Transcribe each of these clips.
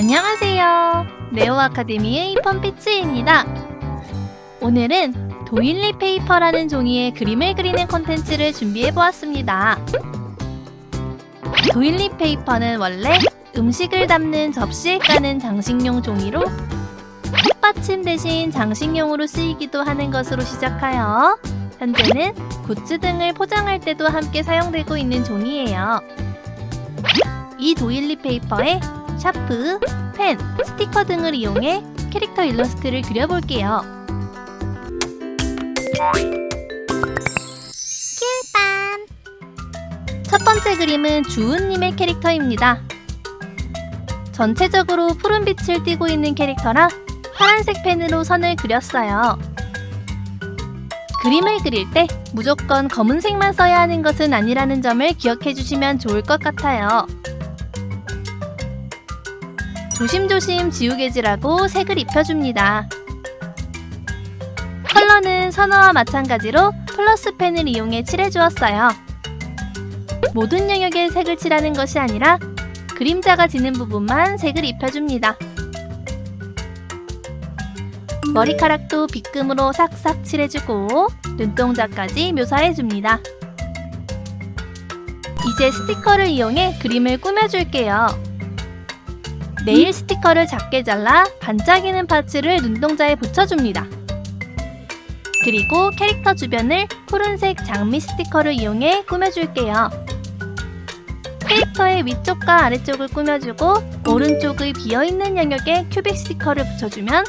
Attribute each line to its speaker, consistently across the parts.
Speaker 1: 안녕하세요. 네오 아카데미의 펀피츠입니다. 오늘은 도일리 페이퍼라는 종이에 그림을 그리는 콘텐츠를 준비해 보았습니다. 도일리 페이퍼는 원래 음식을 담는 접시에 까는 장식용 종이로 컵받침 대신 장식용으로 쓰이기도 하는 것으로 시작하여 현재는 굿즈 등을 포장할 때도 함께 사용되고 있는 종이에요. 이 도일리 페이퍼에 샤프, 펜, 스티커 등을 이용해 캐릭터 일러스트를 그려볼게요. 킬밤! 첫 번째 그림은 주은님의 캐릭터입니다. 전체적으로 푸른 빛을 띠고 있는 캐릭터라 파란색 펜으로 선을 그렸어요. 그림을 그릴 때 무조건 검은색만 써야 하는 것은 아니라는 점을 기억해 주시면 좋을 것 같아요. 조심조심 지우개질하고 색을 입혀줍니다. 컬러는 선어와 마찬가지로 플러스 펜을 이용해 칠해주었어요. 모든 영역에 색을 칠하는 것이 아니라 그림자가 지는 부분만 색을 입혀줍니다. 머리카락도 빗금으로 싹싹 칠해주고 눈동자까지 묘사해줍니다. 이제 스티커를 이용해 그림을 꾸며줄게요. 네일 스티커를 작게 잘라 반짝이는 파츠를 눈동자에 붙여줍니다. 그리고 캐릭터 주변을 푸른색 장미 스티커를 이용해 꾸며줄게요. 캐릭터의 위쪽과 아래쪽을 꾸며주고 오른쪽의 비어있는 영역에 큐빅 스티커를 붙여주면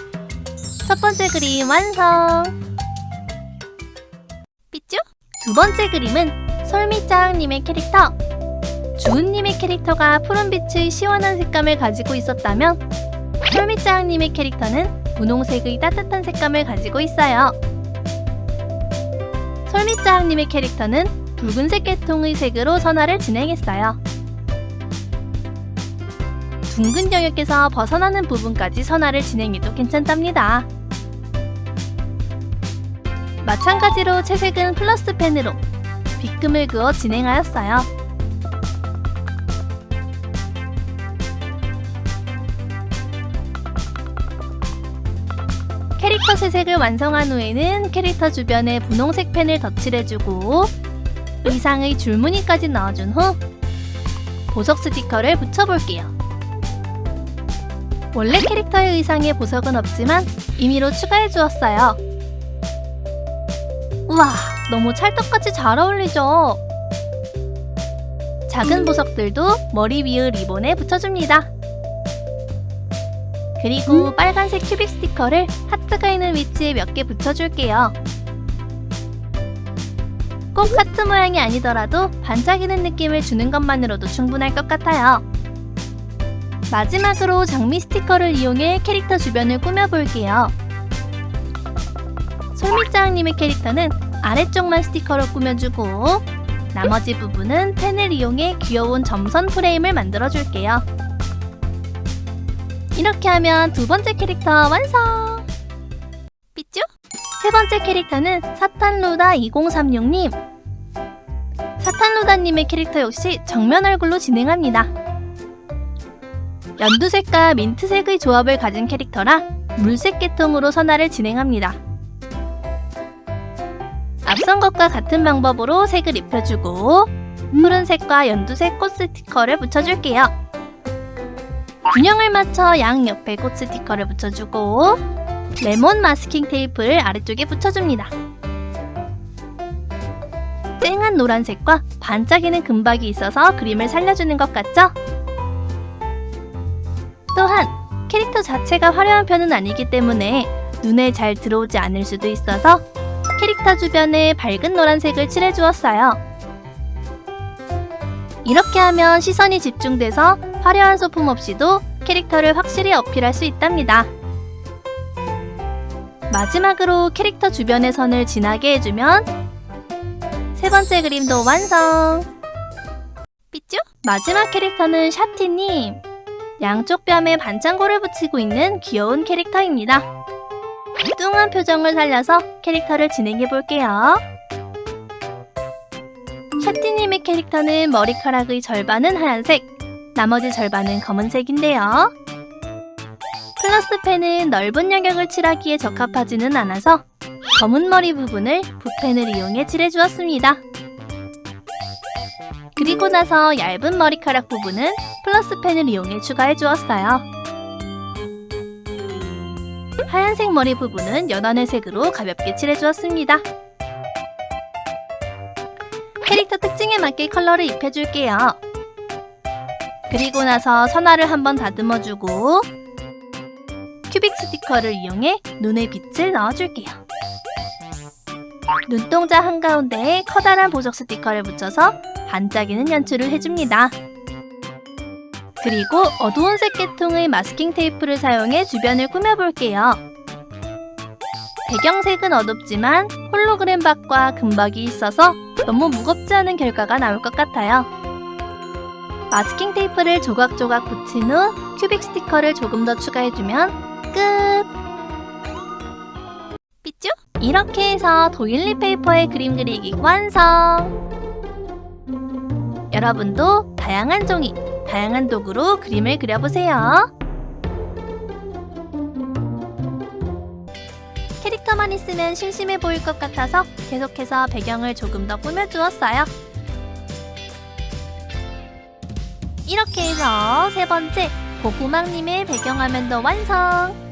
Speaker 1: 첫 번째 그림 완성! 삐쭈? 두 번째 그림은 솔미짱님의 캐릭터 주은님의 캐릭터가 푸른빛의 시원한 색감을 가지고 있었다면 솔미짱님의 캐릭터는 분홍색의 따뜻한 색감을 가지고 있어요. 솔미짱님의 캐릭터는 붉은색 계통의 색으로 선화를 진행했어요. 둥근 영역에서 벗어나는 부분까지 선화를 진행해도 괜찮답니다. 마찬가지로 채색은 플러스 펜으로 빗금을 그어 진행하였어요. 캐릭터 채색을 완성한 후에는 캐릭터 주변에 분홍색 펜을 덧칠해주고 의상의 줄무늬까지 넣어준 후 보석 스티커를 붙여볼게요. 원래 캐릭터의 의상에 보석은 없지만 임의로 추가해 주었어요. 우와, 너무 찰떡같이 잘 어울리죠? 작은 보석들도 머리 위의 리본에 붙여줍니다. 그리고 빨간색 큐빅 스티커를 하트가 있는 위치에 몇 개 붙여줄게요. 꼭 하트 모양이 아니더라도 반짝이는 느낌을 주는 것만으로도 충분할 것 같아요. 마지막으로 장미 스티커를 이용해 캐릭터 주변을 꾸며볼게요. 솔미짱님의 캐릭터는 아래쪽만 스티커로 꾸며주고 나머지 부분은 펜을 이용해 귀여운 점선 프레임을 만들어줄게요. 이렇게 하면 두 번째 캐릭터 완성! 삐쭈? 세 번째 캐릭터는 사탄루다 2036님. 사탄루다님의 캐릭터 역시 정면 얼굴로 진행합니다. 연두색과 민트색의 조합을 가진 캐릭터라 물색 계통으로 선화를 진행합니다. 앞선 것과 같은 방법으로 색을 입혀주고 푸른색과 연두색 꽃 스티커를 붙여줄게요. 균형을 맞춰 양 옆에 꽃 스티커를 붙여주고 레몬 마스킹 테이프를 아래쪽에 붙여줍니다. 쨍한 노란색과 반짝이는 금박이 있어서 그림을 살려주는 것 같죠? 또한 캐릭터 자체가 화려한 편은 아니기 때문에 눈에 잘 들어오지 않을 수도 있어서 캐릭터 주변에 밝은 노란색을 칠해주었어요. 이렇게 하면 시선이 집중돼서 화려한 소품 없이도 캐릭터를 확실히 어필할 수 있답니다. 마지막으로 캐릭터 주변의 선을 진하게 해주면 세 번째 그림도 완성! 삐쭈? 마지막 캐릭터는 샤티님. 양쪽 뺨에 반창고를 붙이고 있는 귀여운 캐릭터입니다. 뚱한 표정을 살려서 캐릭터를 진행해 볼게요. 샤티님의 캐릭터는 머리카락의 절반은 하얀색, 나머지 절반은 검은색인데요. 플러스펜은 넓은 영역을 칠하기에 적합하지는 않아서 검은 머리 부분을 붓펜을 이용해 칠해주었습니다. 그리고 나서 얇은 머리카락 부분은 플러스펜을 이용해 추가해주었어요. 하얀색 머리 부분은 연한의 색으로 가볍게 칠해주었습니다. 캐릭터 특징에 맞게 컬러를 입혀줄게요. 그리고 나서 선화를 한번 다듬어주고 큐빅 스티커를 이용해 눈에 빛을 넣어줄게요. 눈동자 한가운데에 커다란 보석 스티커를 붙여서 반짝이는 연출을 해줍니다. 그리고 어두운 색 계통의 마스킹 테이프를 사용해 주변을 꾸며볼게요. 배경색은 어둡지만 홀로그램 박과 금박이 있어서 너무 무겁지 않은 결과가 나올 것 같아요. 마스킹 테이프를 조각조각 붙인 후 큐빅 스티커를 조금 더 추가해주면 끝! 삐쭈? 이렇게 해서 도일리 페이퍼에 그림 그리기 완성! 여러분도 다양한 종이, 다양한 도구로 그림을 그려보세요. 캐릭터만 있으면 심심해 보일 것 같아서 계속해서 배경을 조금 더 꾸며주었어요. 이렇게 해서 세 번째 고구망님의 배경화면도 완성!